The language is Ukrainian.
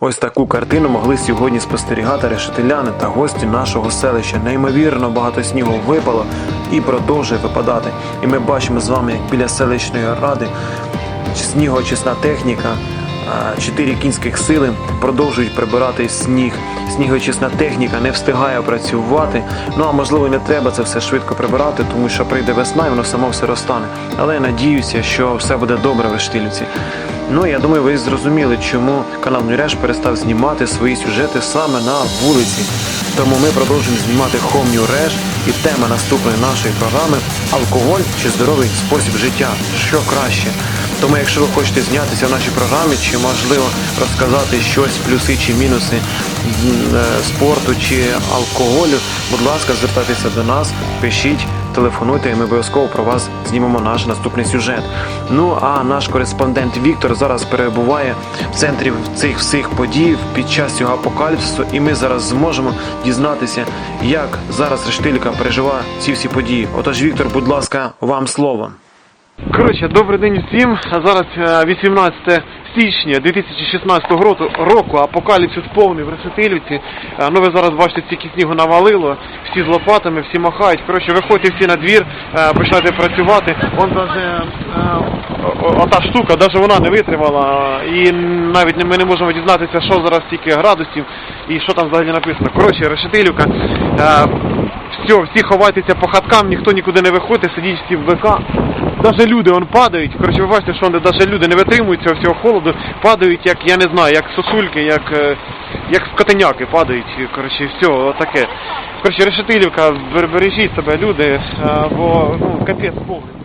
Ось таку картину могли сьогодні спостерігати решетиляни та гості нашого селища. Неймовірно багато снігу випало і продовжує випадати. І ми бачимо з вами, як біля селищної ради снігоочисна техніка, чотири кінських сили продовжують прибирати сніг. Снігоочисна техніка не встигає працювати. Ну а можливо, не треба це все швидко прибирати, тому що прийде весна і воно само все розтане. Але я надіюся, що все буде добре в Штилівці. Ну я думаю, ви зрозуміли, чому канал Нюреш перестав знімати свої сюжети саме на вулиці. Тому ми продовжуємо знімати Home New Реш і тема наступної нашої програми алкоголь чи здоровий спосіб життя. Що краще? Тому, якщо ви хочете знятися в нашій програмі, чи можливо розказати щось, плюси чи мінуси е, спорту чи алкоголю, будь ласка, звертайтеся до нас, пишіть, телефонуйте, і ми обов'язково про вас знімемо наш наступний сюжет. Ну а наш кореспондент Віктор зараз перебуває в центрі цих всіх подій під час цього апокаліпсису, і ми зараз зможемо дізнатися, як зараз Рештилька переживає ці всі події. Отож, Віктор, будь ласка, вам слово. Коротше, добрий день всім. Зараз е, 18 січня 2016 року, апокаліпсис повний в Решетилівці. Е, Ну ви зараз бачите, стільки снігу навалило, всі з лопатами, всі махають. Коротше, виходьте всі на двір, е, починайте працювати. Он даже е, ота штука, навіть вона не витримала. І навіть ми не можемо дізнатися, що зараз стільки градусів і що там взагалі написано. Коротше, Решетилівка. е, все, всі ховайтеся по хаткам, ніхто нікуди не виходить, сидіть всі в ВК. Даже люди он падають. Коротше, ви бачите, що навіть люди не витримують цього всього холоду, падають, як я не знаю, як сосульки, як, як скотеняки падають. Коротше, все, отаке. Коротше, решетилівка, бережіть себе, люди, бо ну, капець повний.